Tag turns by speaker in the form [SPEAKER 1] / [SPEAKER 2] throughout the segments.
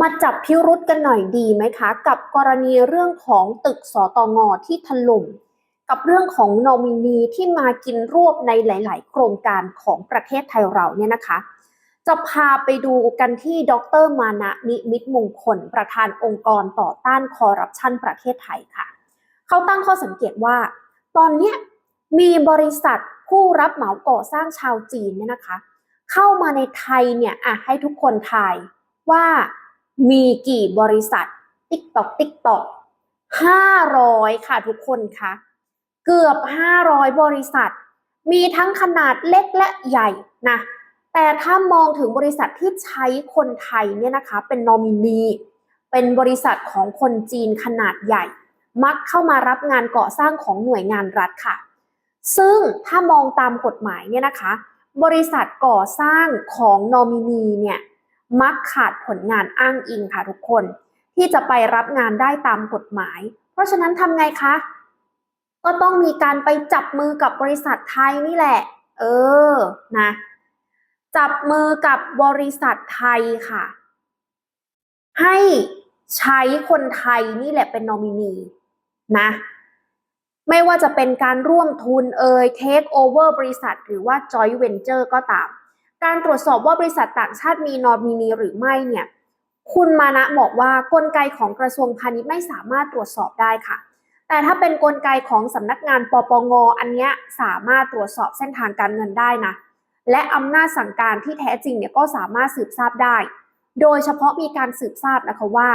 [SPEAKER 1] มาจับพิรุษกันหน่อยดีไหมคะ กับกรณีเรื่องของตึกสตงที่ถล่มกับเรื่องของนอมินีที่มากินรวบในหลาย ๆ โครงการของประเทศไทยเราเนี่ยนะคะ จะพาไปดูกันที่ดรมานะนิมิตมงคล ประธานองค์กรต่อต้านคอร์รัปชันประเทศไทยค่ะ เขาตั้งข้อสังเกตว่า ตอนนี้มีบริษัทผู้รับเหมาก่อสร้างชาวจีนเนี่ยนะคะ เข้ามาในไทยเนี่ยอะให้ทุกคนทายว่า มีกี่บริษัท ติ๊กตอกติ๊กตอกห้าร้อยค่ะทุกคนคะเกือบห้าร้อยบริษัท มีทั้งขนาดเล็กและใหญ่นะ แต่ถ้ามองถึงบริษัทที่ใช้คนไทยเนี่ยนะคะ เป็นนอมินีเป็นบริษัทของคนจีนขนาดใหญ่ มักเข้ามารับงานก่อสร้างของหน่วยงานรัฐค่ะ ซึ่งถ้ามองตามกฎหมายเนี่ยนะคะ บริษัทก่อสร้างของนอมินีเนี่ย มักขาดผลงานอ้างอิงค่ะทุกคน ที่จะไปรับงานได้ตามกฎหมาย เพราะฉะนั้นทำไงคะ ก็ต้องมีการไปจับมือกับบริษัทไทยนี่แหละ เออนะจับมือกับบริษัทไทยค่ะ ให้ใช้คนไทยนี่แหละเป็นนอมินีนะไม่ว่าจะเป็นการร่วมทุนเอ่ยเทคโอเวอร์บริษัทหรือว่า joint venture ก็ตาม การตรวจสอบว่าบริษัทต่างชาติมีนอมินีหรือไม่เนี่ยคุณมานะบอกว่ากลไกของกระทรวงพาณิชย์ไม่สามารถตรวจสอบได้ค่ะ แต่ถ้าเป็นกลไกของสำนักงานปปงอันเนี้ยสามารถตรวจสอบเส้นทางการเงินได้นะ และอำนาจสั่งการที่แท้จริงเนี่ยก็สามารถสืบทราบได้ โดยเฉพาะมีการสืบทราบนะคะว่า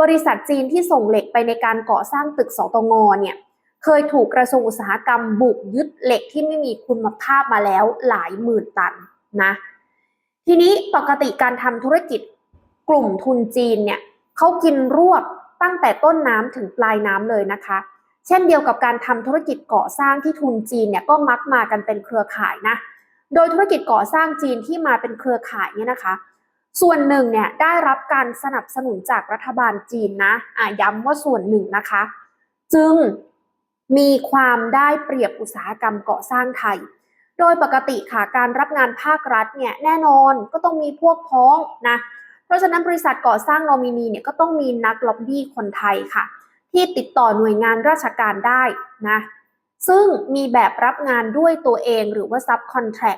[SPEAKER 1] บริษัทจีนที่ส่งเหล็กไปในการก่อสร้างตึกสตงเนี่ยเคยถูกกระทรวงอุตสาหกรรมบุกยึดเหล็กที่ไม่มีคุณภาพมาแล้วหลายหมื่นตัน นะ ทีนี้ปกติการทำธุรกิจกลุ่มทุนจีนเนี่ยเขากินรวบตั้งแต่ต้นน้ำถึงปลายน้ำเลยนะคะ เช่นเดียวกับการทำธุรกิจก่อสร้างที่ทุนจีนเนี่ยก็มักมากันเป็นเครือข่ายนะ โดยธุรกิจก่อสร้างจีนที่มาเป็นเครือข่ายเนี่ยนะคะ ส่วนหนึ่งเนี่ยได้รับการสนับสนุนจากรัฐบาลจีนนะอะย้ำว่าส่วนหนึ่งนะคะ จึงมีความได้เปรียบอุตสาหกรรมก่อสร้างไทย โดยปกติค่ะการรับงานภาครัฐเนี่ยแน่นอนก็ต้องมีพวกพ้องนะเพราะฉะนั้นบริษัทก่อสร้างนอมินีเนี่ยก็ต้องมีนักล็อบบี้คนไทยค่ะ ที่ติดต่อหน่วยงานราชการได้นะซึ่งมีแบบรับงานด้วยตัวเองหรือว่าซับคอนแทค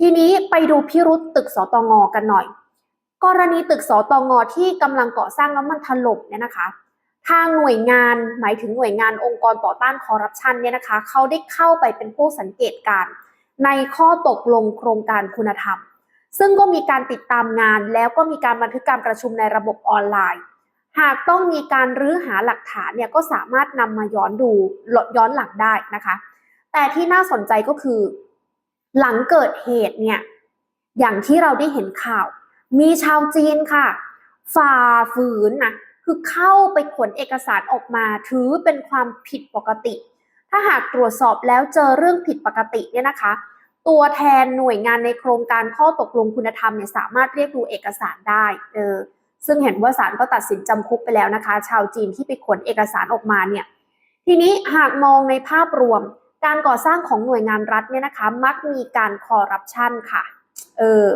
[SPEAKER 1] ทีนี้ไปดูพิรุษตึกสตงกันหน่อย กรณีตึกสตงที่กำลังก่อสร้างแล้วมันถล่มเนี่ยนะคะทางหน่วยงานหมายถึงหน่วยงานองค์กรต่อต้านคอร์รัปชันเนี่ยนะคะเขาได้เข้าไปเป็นผู้สังเกตการณ์ ในข้อตกลงโครงการคุณธรรม ซึ่งก็มีการติดตามงานแล้วก็มีการบันทึกการประชุมในระบบออนไลน์ หากต้องมีการรื้อหาหลักฐานเนี่ยก็สามารถนำมาย้อนดูย้อนหลังได้นะคะ แต่ที่น่าสนใจก็คือ หลังเกิดเหตุเนี่ยอย่างที่เราได้เห็นข่าว มีชาวจีนค่ะฝ่าฝืนนะคือเข้าไปขนเอกสารออกมา ถือเป็นความผิดปกติ ถ้าหากตรวจสอบแล้วเจอเรื่องผิดปกติเนี่ยนะคะ ตัวแทนหน่วยงานในโครงการข้อตกลงคุณธรรมเนี่ยสามารถเรียกดูเอกสารได้เออซึ่งเห็นว่าศาลก็ตัดสินจำคุกไปแล้วนะคะ ชาวจีนที่ไปขนเอกสารออกมาเนี่ยทีนี้หากมองในภาพรวม การก่อสร้างของหน่วยงานรัฐเนี่ยนะคะ มักมีการคอร์รัปชันค่ะเออ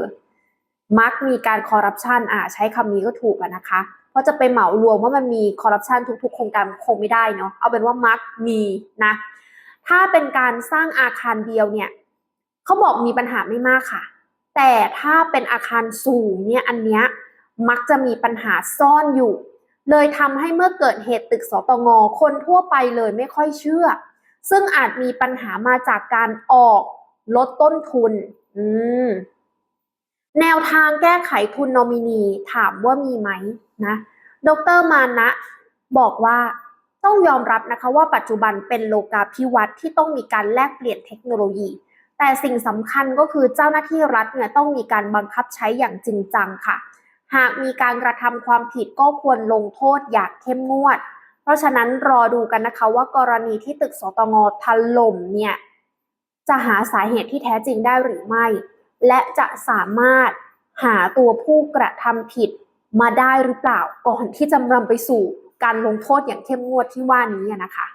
[SPEAKER 1] มักมีการคอร์รัปชันอ่าใช้คำนี้ก็ถูกอะนะคะเพราะจะไปเหมารวมว่ามันมีคอร์รัปชันทุก ๆ โครงการคงไม่ได้เนาะเอาเป็นว่ามักมีนะถ้าเป็นการสร้างอาคารเดียวเนี่ยเขาบอกมีปัญหาไม่มากค่ะ แต่ถ้าเป็นอาคารสูงเนี่ยอันเนี้ยมักจะมีปัญหาซ่อนอยู่ เลยทำให้เมื่อเกิดเหตุตึกสตงคนทั่วไปเลยไม่ค่อยเชื่อ ซึ่งอาจมีปัญหามาจากการออกลดต้นทุน อืม แนวทางแก้ไขทุนนอมินีถามว่ามีไหมนะ ดรมานะบอกว่าต้องยอมรับนะคะว่าปัจจุบันเป็นโลกาภิวัตน์ที่ต้องมีการแลกเปลี่ยนเทคโนโลยี แต่สิ่งสำคัญก็คือเจ้าหน้าที่รัฐเนี่ยต้องมีการบังคับใช้อย่างจริงจังค่ะ หากมีการกระทำความผิดก็ควรลงโทษอย่างเข้มงวด เพราะฉะนั้นรอดูกันนะคะว่ากรณีที่ตึกสตงถล่มเนี่ยจะหาสาเหตุที่แท้จริงได้หรือไม่ และจะสามารถหาตัวผู้กระทำผิดมาได้หรือเปล่า ก่อนที่จะนำไปสู่การลงโทษอย่างเข้มงวดที่ว่านี้นะคะ